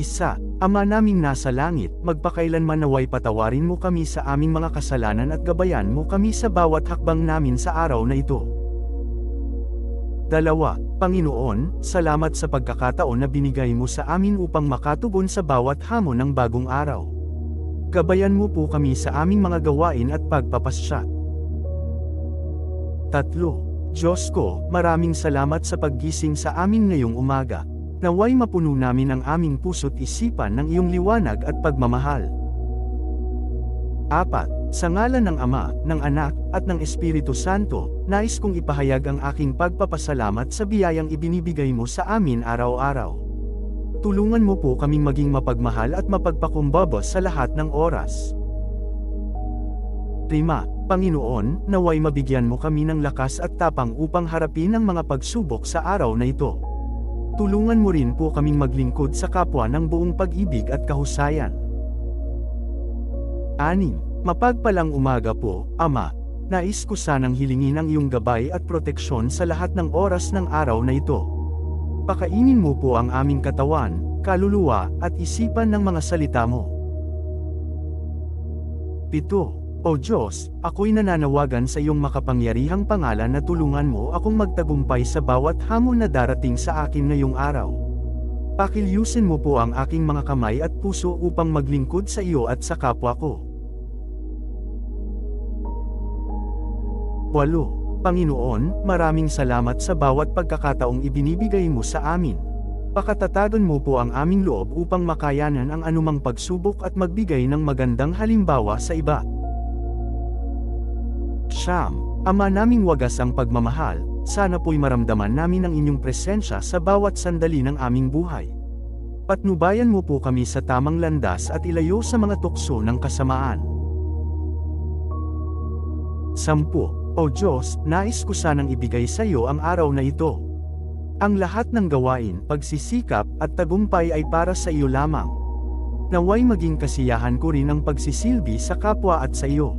Isa, Ama naming nasa langit, magpakailanman naway patawarin mo kami sa aming mga kasalanan at gabayan mo kami sa bawat hakbang namin sa araw na ito. Dalawa, Panginoon, salamat sa pagkakataon na binigay mo sa amin upang makatugon sa bawat hamon ng bagong araw. Gabayan mo po kami sa aming mga gawain at pagpapasya. Tatlo, Diyos ko, maraming salamat sa paggising sa amin ngayong umaga. Naway mapuno namin ang aming puso't isipan ng iyong liwanag at pagmamahal. Apat, sa ngalan ng Ama, ng Anak, at ng Espiritu Santo, nais kong ipahayag ang aking pagpapasalamat sa biyayang ibinibigay mo sa amin araw-araw. Tulungan mo po kaming maging mapagmahal at mapagpakumbaba sa lahat ng oras. 5. Panginoon, naway mabigyan mo kami ng lakas at tapang upang harapin ang mga pagsubok sa araw na ito. Tulungan mo rin po kaming maglingkod sa kapwa ng buong pag-ibig at kahusayan. 6. Mapagpalang umaga po, Ama. Nais ko sanang hilingin ang iyong gabay at proteksyon sa lahat ng oras ng araw na ito. Pakainin mo po ang aming katawan, kaluluwa, at isipan ng mga salita mo. 7. O Diyos, ako'y nananawagan sa iyong makapangyarihang pangalan na tulungan mo akong magtagumpay sa bawat hamon na darating sa akin ngayong araw. Pakilyusin mo po ang aking mga kamay at puso upang maglingkod sa iyo at sa kapwa ko. 8. Panginoon, maraming salamat sa bawat pagkakataong ibinibigay mo sa amin. Pakatatagan mo po ang aming loob upang makayanan ang anumang pagsubok at magbigay ng magandang halimbawa sa iba. Siyam, Ama naming wagas ang pagmamahal, sana po'y maramdaman namin ang inyong presensya sa bawat sandali ng aming buhay. Patnubayan mo po kami sa tamang landas at ilayo sa mga tukso ng kasamaan. Sampu, O Diyos, nais ko sanang ibigay sa iyo ang araw na ito. Ang lahat ng gawain, pagsisikap, at tagumpay ay para sa iyo lamang. Naway maging kasiyahan ko rin ang pagsisilbi sa kapwa at sa iyo.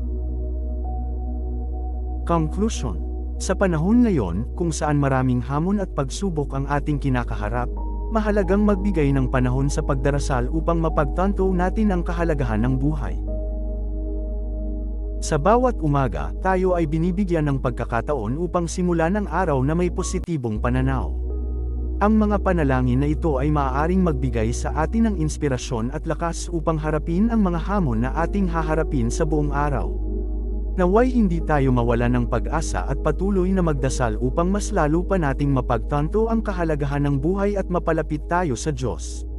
Conclusion Sa panahon ngayon, kung saan maraming hamon at pagsubok ang ating kinakaharap, mahalagang magbigay ng panahon sa pagdarasal upang mapagtanto natin ang kahalagahan ng buhay. Sa bawat umaga, tayo ay binibigyan ng pagkakataon upang simulan ang araw na may positibong pananaw. Ang mga panalangin na ito ay maaaring magbigay sa atin ng inspirasyon at lakas upang harapin ang mga hamon na ating haharapin sa buong araw. Naway hindi tayo mawala ng pag-asa at patuloy na magdasal upang mas lalo pa nating mapagtanto ang kahalagahan ng buhay at mapalapit tayo sa Diyos.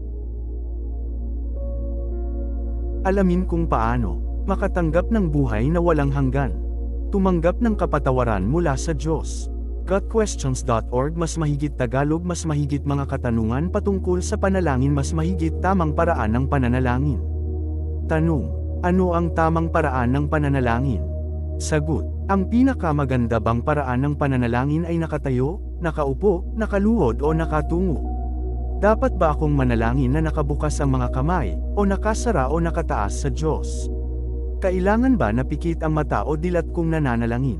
Alamin kung paano makatanggap ng buhay na walang hanggan. Tumanggap ng kapatawaran mula sa Diyos. GodQuestions.org Mas mahigit Tagalog Mas mahigit mga katanungan patungkol sa panalangin Mas mahigit tamang paraan ng pananalangin. Tanong, ano ang tamang paraan ng pananalangin? Sagot, ang pinakamaganda bang paraan ng pananalangin ay nakatayo, nakaupo, nakaluhod o nakatungo? Dapat ba akong manalangin na nakabukas ang mga kamay, o nakasara o nakataas sa Diyos? Kailangan ba napikit ang mata o dilat kung nananalangin?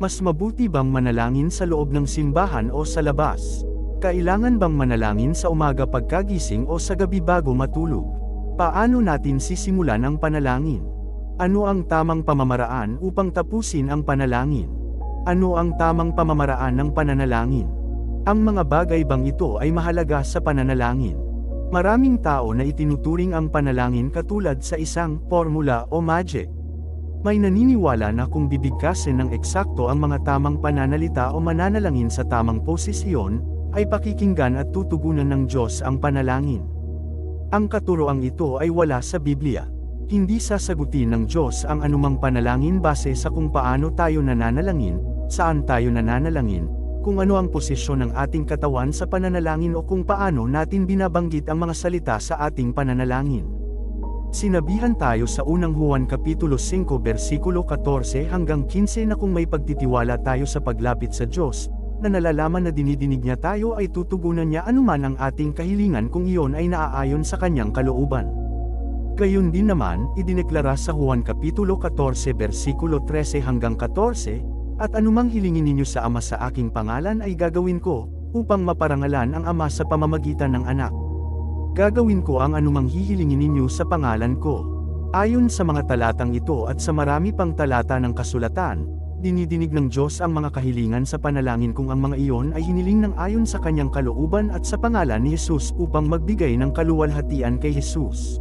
Mas mabuti bang manalangin sa loob ng simbahan o sa labas? Kailangan bang manalangin sa umaga pagkagising o sa gabi bago matulog? Paano natin sisimulan ang panalangin? Ano ang tamang pamamaraan upang tapusin ang panalangin? Ano ang tamang pamamaraan ng pananalangin? Ang mga bagay bang ito ay mahalaga sa pananalangin? Maraming tao na itinuturing ang panalangin katulad sa isang formula o magic. May naniniwala na kung bibigkasin ng eksakto ang mga tamang pananalita o mananalangin sa tamang posisyon, ay pakikinggan at tutugunan ng Diyos ang panalangin. Ang katuroang ito ay wala sa Biblia. Hindi sasagutin ng Diyos ang anumang panalangin base sa kung paano tayo nananalangin, saan tayo nananalangin, kung ano ang posisyon ng ating katawan sa pananalangin o kung paano natin binabanggit ang mga salita sa ating pananalangin. Sinabihan tayo sa unang Juan Kapitulo 5 versikulo 14 hanggang 15 na kung may pagtitiwala tayo sa paglapit sa Diyos, na nalalaman na dinidinig niya tayo ay tutugunan niya anuman ang ating kahilingan kung iyon ay naaayon sa kanyang kalooban. Gayun din naman, idineklara sa Juan Kapitulo 14 versikulo 13 hanggang 14, at anumang hilingin ninyo sa Ama sa aking pangalan ay gagawin ko, upang maparangalan ang Ama sa pamamagitan ng anak. Gagawin ko ang anumang hihilingin ninyo sa pangalan ko. Ayon sa mga talatang ito at sa marami pang talata ng kasulatan, dinidinig ng Diyos ang mga kahilingan sa panalangin kung ang mga iyon ay hiniling ng ayon sa kanyang kalooban at sa pangalan ni Jesus upang magbigay ng kaluwalhatian kay Jesus.